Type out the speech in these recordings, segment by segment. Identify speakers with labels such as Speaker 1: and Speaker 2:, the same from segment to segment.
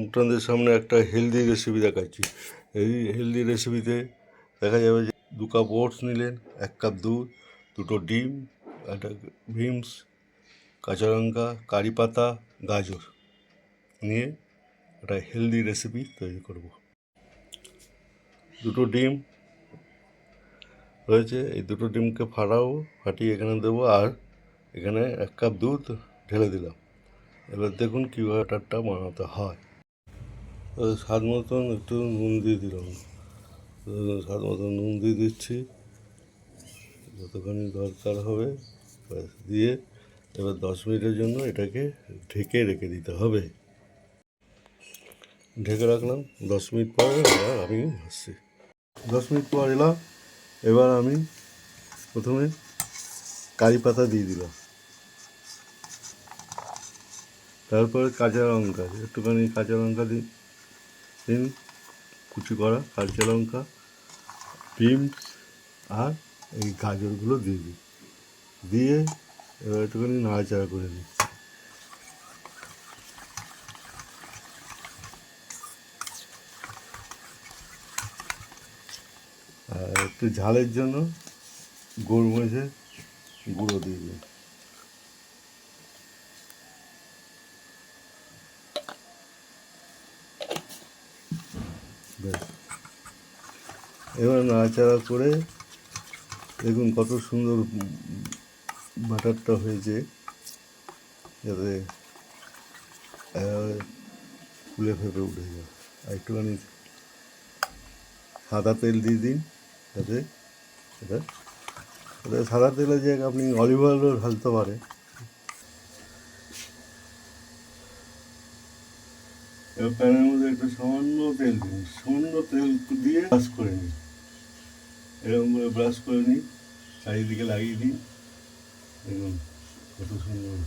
Speaker 1: আপনাদের সামনে একটা হেলদি রেসিপি দেখাচ্ছি। এই হেলদি রেসিপিতে দেখা যাবে যে দু কাপ ওটস নিলেন, এক কাপ দুধ, দুটো ডিম, একটা ভিমস কাঁচা লঙ্কা, কারি পাতা, গাজর নিয়ে একটা হেলদি রেসিপি তৈরি করব। দুটো ডিম রয়েছে, এই দুটো ডিমকে ফাটাবো, ফাটিয়ে এখানে দেবো আর এখানে এক কাপ দুধ ঢেলে দিলাম। এবার দেখুন কীভাবে ব্যাটারটা বানাতে হয়। স্বাদ মতন একটু নুন দিয়ে দিলাম। তো স্বাদ মতন নুন দিয়ে দিচ্ছি। যতখানি দরকার হবে দিয়ে এবার দশ মিনিটের জন্য এটাকে ঢেকে রেখে দিতে হবে। ঢেকে রাখলাম। দশ মিনিট পর এবার আমি আসছি দশ মিনিট পর এলাম। এবার আমি প্রথমে কারি পাতা দিয়ে দিলাম। তারপরে কাঁচা লঙ্কা, একটুখানি কাঁচা লঙ্কা দিন দিন কুচি করা, কাঁচা লঙ্কা বিনস আর এই গাজরগুলো দিয়ে দিই। দিয়ে এবার একটুখানি নাড়াচাড়া করে নিই। আর একটু ঝালের জন্য গোলমরিচের গুঁড়ো দিয়ে দিই। এবার নাড়াচাড়া করে দেখুন কত সুন্দর বাটারটা হয়েছে, যাতে ফুলে ফেপে উঠে যায়। আর একটুখানি সাদা তেল দিয়ে দিন, যাতে এটা সাদা তেলের জায়গায় আপনি অলিভ অয়েলও ঢালতে পারেন। এবার প্যানের মধ্যে একটু সামান্য তেল দিন। সামান্য তেল দিয়ে ব্রাশ করে নিন। এরকম করে ব্রাশ করে নিন, চারিদিকে লাগিয়ে দিন। দেখুন কত সুন্দর।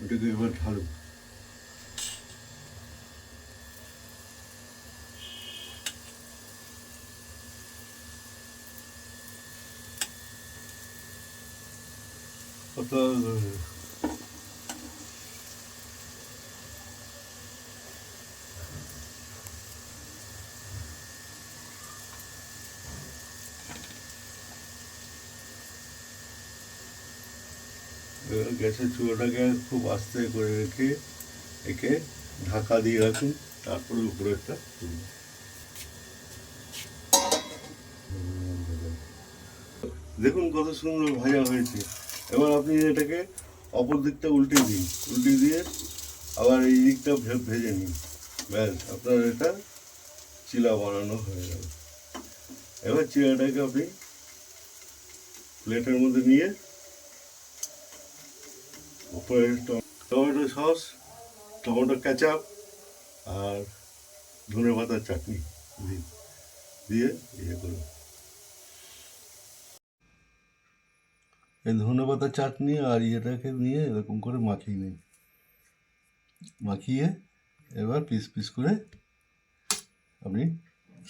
Speaker 1: ওটাকে এবার ঢালুন। কত এবার গ্যাসের চুলাটাকে খুব আস্তে করে রেখে একে ঢাকা দিয়ে রাখুন, তারপরে উপরেরটা তুলুন। দেখুন কত সুন্দর ভাজা হয়েছে। এবার আপনি এটাকে অপর দিকটা উল্টে দিন উল্টে দিয়ে আবার এই দিকটা ভেজে নিন। ব্যাস, আপনার এটা চিলা বানানো হয়ে গেল। এবার চিলাটাকে আপনি প্লেটের মধ্যে নিয়ে উপরে টমেটো সস, টমেটো কেচাপ আর ধনে পাতার চাটনি দিয়ে ইয়ে করুন। এই ধনে পাতার চাটনি আর ইয়েটাকে নিয়ে এরকম করে মাখিয়ে নিন। মাখিয়ে এবার পিস পিস করে আপনি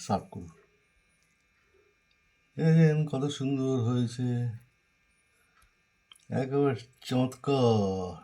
Speaker 1: সার্ভ করুন। কত সুন্দর হয়েছে। 来，给我讲个